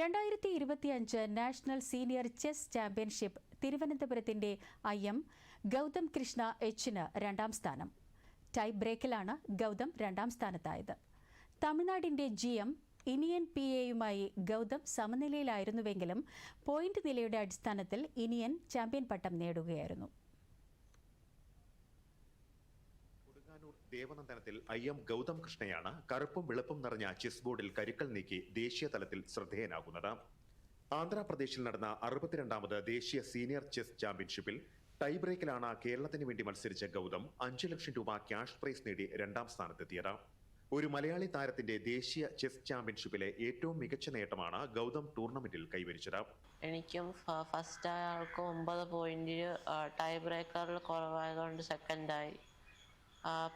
രണ്ടായിരത്തി ഇരുപത്തിയഞ്ച് national senior chess championship തിരുവനന്തപുരത്തിന്റെ ഐ എം ഗൗതം കൃഷ്ണ എച്ചിന് രണ്ടാം സ്ഥാനം. ടൈ ബ്രേക്കിലാണ് ഗൗതം രണ്ടാം സ്ഥാനത്തായത്. തമിഴ്നാടിന്റെ ജി എം ഇനിയൻ പി എയുമായി ഗൗതം സമനിലയിലായിരുന്നുവെങ്കിലും പോയിന്റ് നിലയുടെ അടിസ്ഥാനത്തിൽ ഇനിയൻ ചാമ്പ്യൻ പട്ടം നേടുകയായിരുന്നു. കൊടുങ്ങാനൂർ ദേവനന്ദനത്തിൽ ഐ എം ഗൗതം കൃഷ്ണയാണ് കറുപ്പും വെളുപ്പും നിറഞ്ഞ ചെസ് ബോർഡിൽ കരുക്കൾ നീക്കി ദേശീയ തലത്തിൽ ശ്രദ്ധേയനാകുന്നത്. ആന്ധ്രാപ്രദേശിൽ നടന്ന അറുപത്തിരണ്ടാമത് ദേശീയ സീനിയർ ചെസ് ചാമ്പ്യൻഷിപ്പിൽ ടൈ ബ്രേക്കിലാണ് കേരളത്തിന് വേണ്ടി മത്സരിച്ച ഗൗതം അഞ്ചു ലക്ഷം രൂപ ക്യാഷ് പ്രൈസ് നേടി രണ്ടാം സ്ഥാനത്തെത്തിയത്. ഒരു മലയാളി താരത്തിന്റെ ദേശീയ ചെസ് ചാമ്പ്യൻഷിപ്പിലെ ഏറ്റവും മികച്ച നേട്ടമാണ് ഗൗതം ടൂർണമെന്റിൽ കൈവരിച്ചത്. എനിക്കും ഫസ്റ്റ് ആയ ആൾക്ക് ഒമ്പത് പോയിന്റിൽ ടൈ ബ്രേക്കറിൽ കുറവായതുകൊണ്ട് സെക്കൻഡായി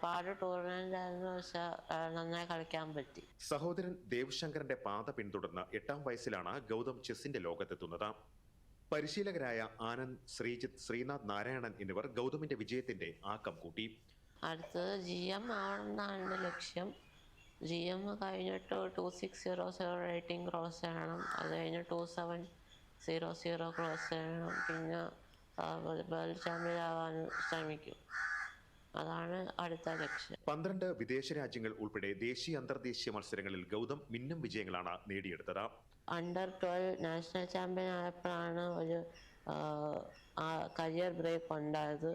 പാട് ടൂർണമെന്റ് ആയിരുന്നു പക്ഷെ നന്നായി കളിക്കാൻ പറ്റി. സഹോദരൻ ദേവ്ശങ്കറിന്റെ പാത പിന്തുടർന്ന് എട്ടാം വയസ്സിലാണ് ഗൗതം ചെസ്സിന്റെ ലോകത്തെത്തുന്നത്. പരിശീലകരായ ആനന്ദ് ശ്രീജിത്ത് ശ്രീനാഥ് നാരായണൻ എന്നിവർ ഗൗതമിന്റെ വിജയത്തിന്റെ ആക്കം കൂട്ടി. അടുത്തത് ജി എം ആവണമെന്നാണ് എന്റെ ലക്ഷ്യം. ജി എം കഴിഞ്ഞിട്ട് two six zero zero rating cross ചെയ്യണം. അത് കഴിഞ്ഞ് two seven zero zero cross ചെയ്യണം. പിന്നെ വേൾഡ് ചാമ്പ്യൻ ആവാൻ ശ്രമിക്കും. അതാണ് അടുത്ത ലക്ഷ്യം. പന്ത്രണ്ട് വിദേശ രാജ്യങ്ങൾ ഉൾപ്പെടെ ദേശീയ അന്തർദേശീയ മത്സരങ്ങളിൽ ഗൗതം മിന്നം വിജയങ്ങളാണ് നേടിയെടുത്തത്. അണ്ടർ ട്വൽവ് നാഷണൽ ചാമ്പ്യൻ ആയപ്പോഴാണ് ഒരു കരിയർ ബ്രേക്ക് ഉണ്ടായത്.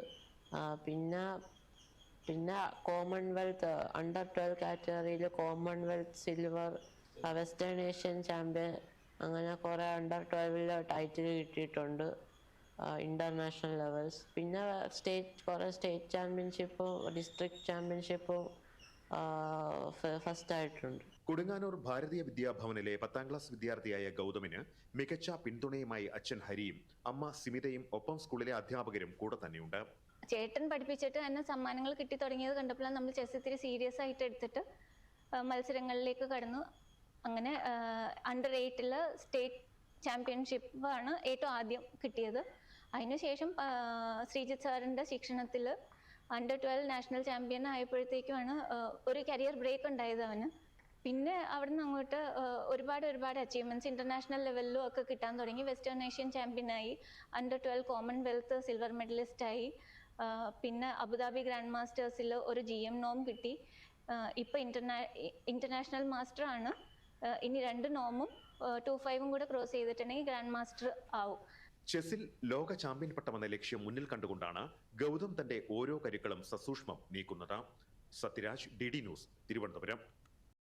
പിന്നെ പിന്നെ കോമൺവെൽത്ത് അണ്ടർ ട്വൽവ് കാറ്റഗറിയിൽ commonwealth silver western Asian champion അങ്ങനെ കുറേ അണ്ടർ ട്വൽവിൽ ടൈറ്റിൽ കിട്ടിയിട്ടുണ്ട്. ഇന്റർനാഷണൽ ലെവൽസ് പിന്നെ സ്റ്റേറ്റ് കുറേ സ്റ്റേറ്റ് ചാമ്പ്യൻഷിപ്പും ഡിസ്ട്രിക്ട് ചാമ്പ്യൻഷിപ്പും ഫസ്റ്റ് ആയിട്ടുണ്ട്. കൊടുങ്ങാനൂർ ഭാരതീയ വിദ്യാഭവനിലെ പത്താം ക്ലാസ് വിദ്യാർത്ഥിയായ ഗൗതമിന് മികച്ച പിന്തുണയുമായി അച്ഛൻ ഹരിയും അമ്മ സിമിതയും ഒപ്പം സ്കൂളിലെ അധ്യാപകരും കൂടെ തന്നെയുണ്ട്. ചേട്ടൻ പഠിപ്പിച്ചിട്ട് തന്നെ സമ്മാനങ്ങൾ കിട്ടി തുടങ്ങിയത് കണ്ടപ്പോഴാണ് നമ്മൾ ചെസ് ഇത്തിരി സീരിയസ് ആയിട്ട് എടുത്തിട്ട് മത്സരങ്ങളിലേക്ക് കടന്നു. അങ്ങനെ അണ്ടർ എയ്റ്റിൽ സ്റ്റേറ്റ് ചാമ്പ്യൻഷിപ്പ് ആണ് ഏറ്റവും ആദ്യം കിട്ടിയത്. അതിനുശേഷം ശ്രീജിത്ത് സാറിന്റെ ശിക്ഷണത്തിൽ അണ്ടർ ട്വൽവ് നാഷണൽ ചാമ്പ്യൻ ആയപ്പോഴത്തേക്കുമാണ് ഒരു കരിയർ ബ്രേക്ക് ഉണ്ടായത് അവന്. പിന്നെ അവിടുന്ന് അങ്ങോട്ട് ഒരുപാട് ഒരുപാട് അച്ചീവ്മെന്റ്സ് ഇന്റർനാഷണൽ ലെവലിലും ഒക്കെ കിട്ടാൻ തുടങ്ങി. വെസ്റ്റേൺ ഏഷ്യൻ ചാമ്പ്യനായി അണ്ടർ ട്വൽവ് കോമൺവെൽത്ത് സിൽവർ മെഡലിസ്റ്റായി പിന്നെ അബുദാബി ഗ്രാൻഡ് മാസ്റ്റേഴ്സിൽ ഒരു ജി എം നോം കിട്ടി. ആ, ഇപ്പൊ ഇന്റർനാഷണൽ മാസ്റ്ററാണ് ഇനി രണ്ട് നോമും ടു ഫൈവും കൂടെ ക്രോസ് ചെയ്തിട്ടുണ്ടെങ്കിൽ ഗ്രാൻഡ് മാസ്റ്റർ ആവും. ചെസ്സിൽ ലോക ചാമ്പ്യൻ പട്ടമെന്ന ലക്ഷ്യം മുന്നിൽ കണ്ടുകൊണ്ടാണ് ഗൗതം തന്റെ ഓരോ കരുക്കളും സസൂക്ഷ്മം നീക്കുന്നത്. Sathyaraj D D news Thiruvananthapuram.